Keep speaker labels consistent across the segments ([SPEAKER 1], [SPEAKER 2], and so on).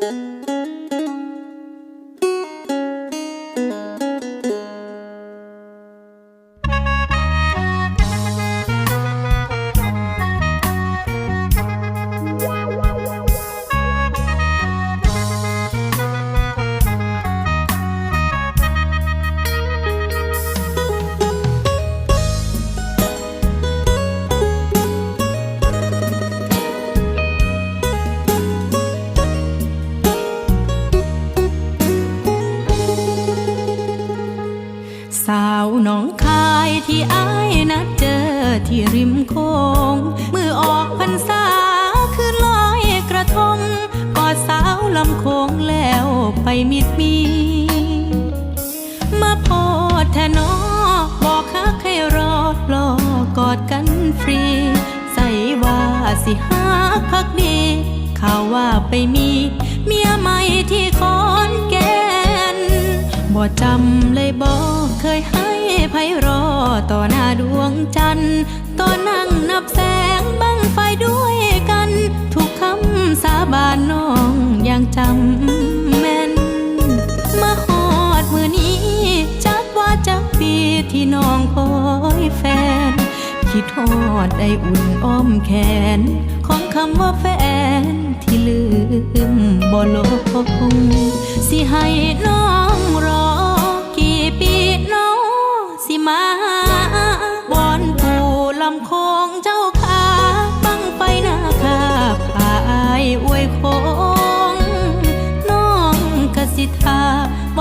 [SPEAKER 1] you สาวหนองคายที่อายนัดเจอที่ริมโคงมือออกพรรษาคือลอยกระทงกอดสาวลำโคงแล้วไปมิดมี มาพดแทนอบอกฮักให้รอรอกอดกันฟรี ใส่ว่าสิฮักพักดีข่าวว่าไปมี เมียใหม่ที่ขอ บ่จำเลยบ่เคยให้ไพรอต่อหน้าดวงจันทร์ต่อนั่งนับแสงบังไฟด้วยกัน ทุกคำสาบานน้องยังจำแม่น มาหอดมือนี้ จักว่าจักปีที่น้องคอยแฟน คิดทอดได้อุ่นอ้อมแขน ของคำว่าแฟนที่ลืมบ่ลงสิให้น้อง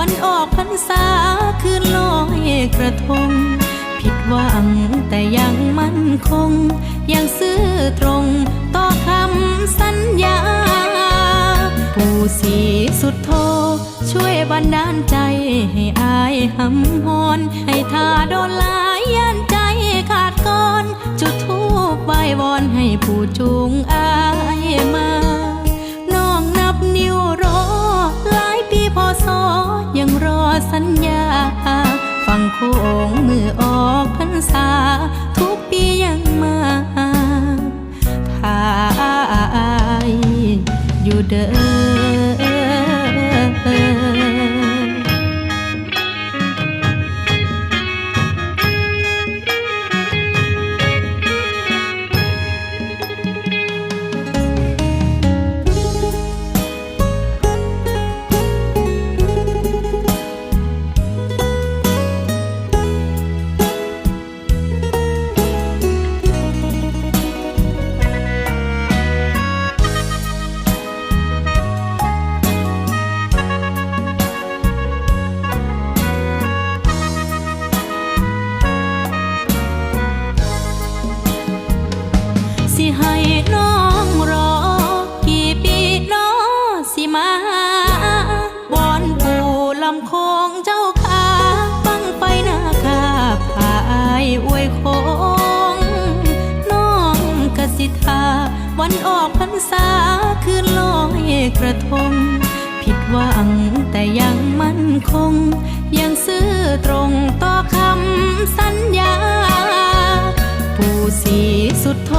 [SPEAKER 1] วันออกพรรษาคืนลอยกระทง ผิดหวังแต่ยังมั่นคง ยังซื่อตรงต่อคำสัญญาผู้สีสุดโท ช่วยบันดาลใจให้อายหำหอน ให้ทาโดนลายยันใจขาดก่อน จุดทูบไหว้วอนให้ผู้จูงอา ษา ทุกปียังมาถ้าอายอยู่เด้อ มาบอนปูลำคงเจ้าขาบังไฟหน้าคาพายอวยโคง น้องกสิทาวันออกพรรษาคืนลอยกระทง ผิดหวังแต่ยังมั่นคงยังซื้อ สุดโท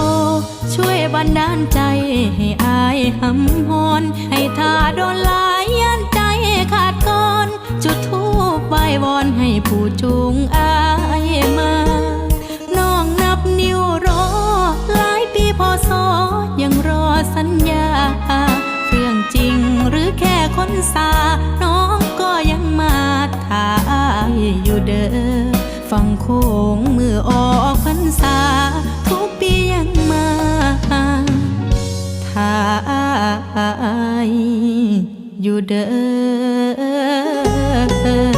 [SPEAKER 1] ช่วยบันดาลใจ ให้อายหำหอนให้ทาโดนลายยันใจขาดก่อน จุดทูบไหว้วอนให้ผู้จูงอายมาน้องนับนิ้วรอ หลายปีพอสอยังรอสัญญา เรื่องจริงหรือแค่คนสา น้องก็ยังมาถ่ายอยู่เด้อฟังโค้งมือออายอยู่เด้อ